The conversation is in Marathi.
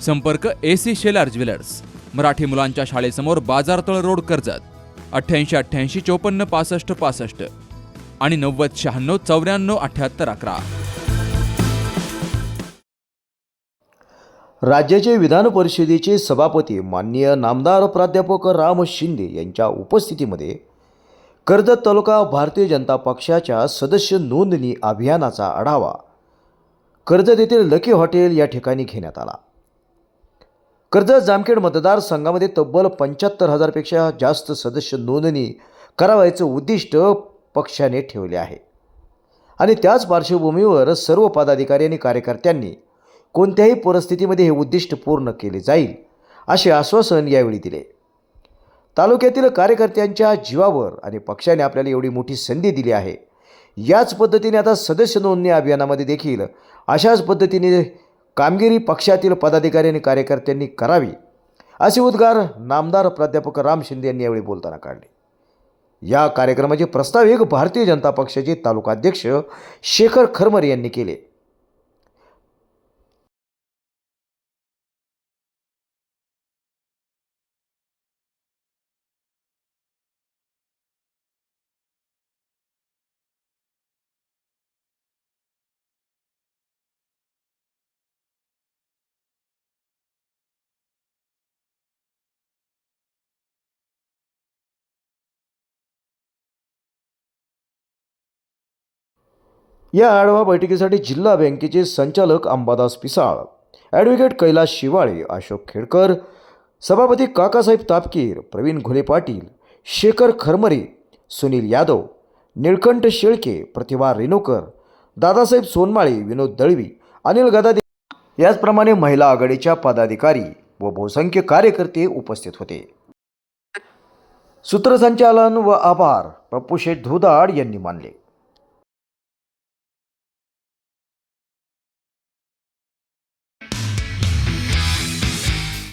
संपर्क A C Shelar jewellers. Marathi मुलांच्या शाळेसमोर बाजारतळ रोड कर्जत. अठ्ठ्याऐंशी अठ्ठ्याऐंशी चोपन्न पासष्ट पासष्ट. आणि नव्वद शहाण्णव चौऱ्याण्णव अठ्ठ्याहत्तर अकरा. राज्याचे विधान परिषदेचे सभापती माननीय नामदार प्राध्यापक राम शिंदे यांच्या उपस्थितीमध्ये कर्जत तालुका भारतीय जनता पक्षाच्या सदस्य नोंदणी अभियानाचा आढावा कर्जत येथील लकी हॉटेल या ठिकाणी घेण्यात आला. कर्जत जामखेड मतदारसंघामध्ये तब्बल पंच्याहत्तर हजारपेक्षा जास्त सदस्य नोंदणी करावायचं उद्दिष्ट पक्षाने ठेवले आहे. आणि त्याच पार्श्वभूमीवर सर्व पदाधिकारी आणि कार्यकर्त्यांनी कोणत्याही परिस्थितीमध्ये हे उद्दिष्ट पूर्ण केले जाईल असे आश्वासन यावेळी दिले. तालुक्यातील कार्यकर्त्यांच्या जीवावर आणि पक्षाने आपल्याला एवढी मोठी संधी दिली आहे. याच पद्धतीने आता सदस्य नोंदणी अभियानामध्ये देखील अशाच पद्धतीने कामगिरी पक्षातील पदाधिकारी आणि कार्यकर्त्यांनी करावी असे उद्गार नामदार प्राध्यापक राम शिंदे यांनी यावेळी बोलताना काढले. या कार्यक्रमाचे प्रस्ताविक भारतीय जनता पक्षाचे तालुकाध्यक्ष शेखर खरमर यांनी केले. या आढावा बैठकीसाठी जिल्हा बँकेचे संचालक अंबादास पिसाळ ॲडव्होकेट कैलास शिवाळे अशोक खेडकर सभापती काकासाहेब तापकीर प्रवीण घुले पाटील शेखर खरमरे सुनील यादव निळकंठ शेळके प्रतिभा रेणुकर दादासाहेब सोनमाळे विनोद दळवी अनिल गदादे याचप्रमाणे महिला आघाडीच्या पदाधिकारी व बहुसंख्य कार्यकर्ते उपस्थित होते. सूत्रसंचालन व आभार प्रभूशेठ धुदाड यांनी मानले.